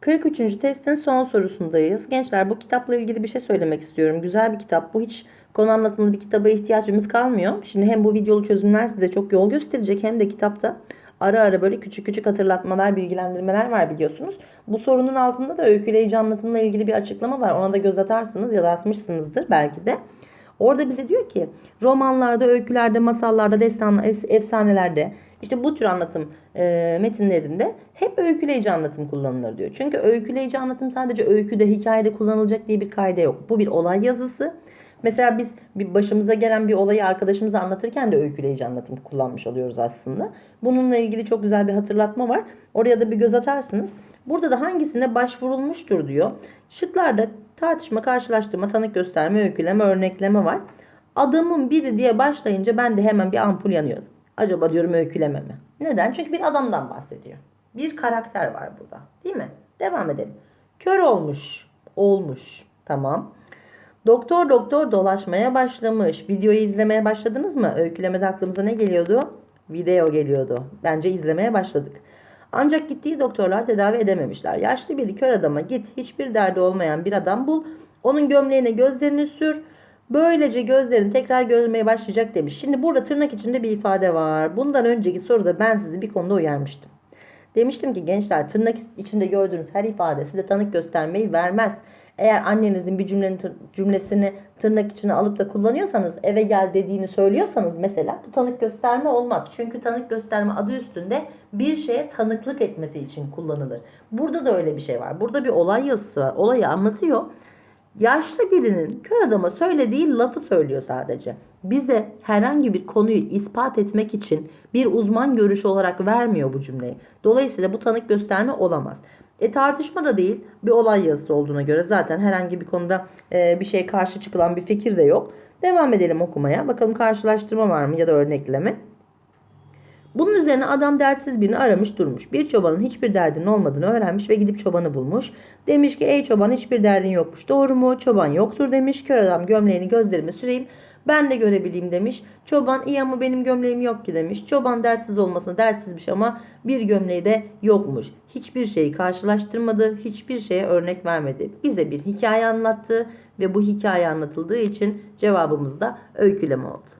43. testin son sorusundayız. Gençler bu kitapla ilgili bir şey söylemek istiyorum. Güzel bir kitap. Bu hiç konu anlatımlı bir kitaba ihtiyacımız kalmıyor. Şimdi hem bu videolu çözümler size çok yol gösterecek hem de kitapta ara ara böyle küçük küçük hatırlatmalar, bilgilendirmeler var biliyorsunuz. Bu sorunun altında da öyküleyici anlatımla ilgili bir açıklama var. Ona da göz atarsınız ya da atmışsınızdır belki de. Orada bize diyor ki romanlarda, öykülerde, masallarda, destan, efsanelerde işte bu tür anlatım e, metinlerinde hep öyküleyici anlatım kullanılır diyor. Çünkü öyküleyici anlatım sadece öyküde, hikayede kullanılacak diye bir kaide yok. Bu bir olay yazısı. Mesela biz bir başımıza gelen bir olayı arkadaşımıza anlatırken de öyküleyici anlatım kullanmış oluyoruz aslında. Bununla ilgili çok güzel bir hatırlatma var. Oraya da bir göz atarsınız. Burada da hangisine başvurulmuştur diyor. Şıklarda tartışma, karşılaştırma, tanık gösterme, öyküleme, örnekleme var. Adamın biri diye başlayınca ben de hemen bir ampul yanıyordu. Acaba diyorum öyküleme mi? Neden? Çünkü bir adamdan bahsediyor. Bir karakter var burada. Değil mi? Devam edelim. Kör olmuş. Olmuş. Tamam. Doktor doktor dolaşmaya başlamış. Videoyu izlemeye başladınız mı? Öykülemede aklımıza ne geliyordu? Video geliyordu. Bence izlemeye başladık. Ancak gittiği doktorlar tedavi edememişler. Yaşlı bir kör adama git hiçbir derdi olmayan bir adam bul. Onun gömleğine gözlerini sür. Böylece gözlerin tekrar görmeye başlayacak demiş. Şimdi burada tırnak içinde bir ifade var. Bundan önceki soruda ben sizi bir konuda uyarmıştım. Demiştim ki gençler tırnak içinde gördüğünüz her ifade size tanık göstermeyi vermez. Eğer annenizin bir cümlenin cümlesini tırnak içine alıp da kullanıyorsanız eve gel dediğini söylüyorsanız mesela bu tanık gösterme olmaz. Çünkü tanık gösterme adı üstünde bir şeye tanıklık etmesi için kullanılır. Burada da öyle bir şey var. Burada bir olay yazısı var. Olayı anlatıyor. Yaşlı birinin kör adama söylediği lafı söylüyor sadece. Bize herhangi bir konuyu ispat etmek için bir uzman görüşü olarak vermiyor bu cümleyi. Dolayısıyla bu tanık gösterme olamaz. E tartışma da değil bir olay yazısı olduğuna göre zaten herhangi bir konuda e, bir şey karşı çıkılan bir fikir de yok. Devam edelim okumaya. Bakalım karşılaştırma var mı ya da örnekleme. Üzerine adam dertsiz birini aramış durmuş. Bir çobanın hiçbir derdinin olmadığını öğrenmiş ve gidip çobanı bulmuş. Demiş ki ey çoban hiçbir derdin yokmuş. Doğru mu? Çoban yoktur demiş. Kör adam gömleğini gözlerime süreyim. Ben de görebileyim demiş. Çoban iyi ama benim gömleğim yok ki demiş. Çoban dersiz olmasına dersizmiş ama bir gömleği de yokmuş. Hiçbir şeyi karşılaştırmadı. Hiçbir şeye örnek vermedi. Bize bir hikaye anlattı ve bu hikaye anlatıldığı için cevabımız da öyküleme oldu.